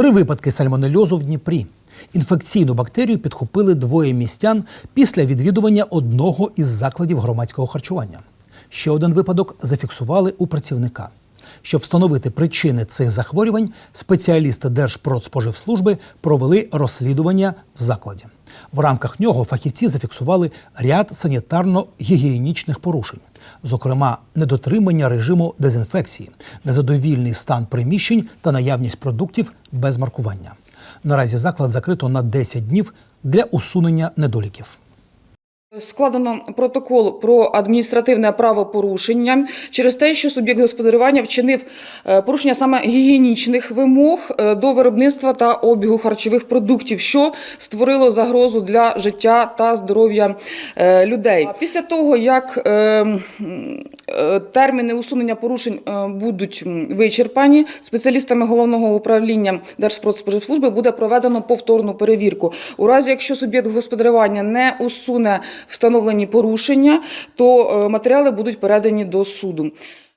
Три випадки сальмонельозу в Дніпрі. Інфекційну бактерію підхопили двоє містян після відвідування одного із закладів громадського харчування. Ще один випадок зафіксували у працівника. Щоб встановити причини цих захворювань, спеціалісти Держпродспоживслужби провели розслідування в закладі. В рамках нього фахівці зафіксували ряд санітарно-гігієнічних порушень, зокрема, недотримання режиму дезінфекції, незадовільний стан приміщень та наявність продуктів без маркування. Наразі заклад закрито на 10 днів для усунення недоліків. Складено протокол про адміністративне правопорушення через те, що суб'єкт господарювання вчинив е, порушення саме гігієнічних вимог е, до виробництва та обігу харчових продуктів, що створило загрозу для життя та здоров'я е, людей. Після того, як е, м, е, терміни усунення порушень будуть вичерпані, спеціалістами головного управління Держпродспоживслужби буде проведено повторну перевірку. У разі, якщо суб'єкт господарювання не усуне встановлені порушення, то е, матеріали будуть передані до суду.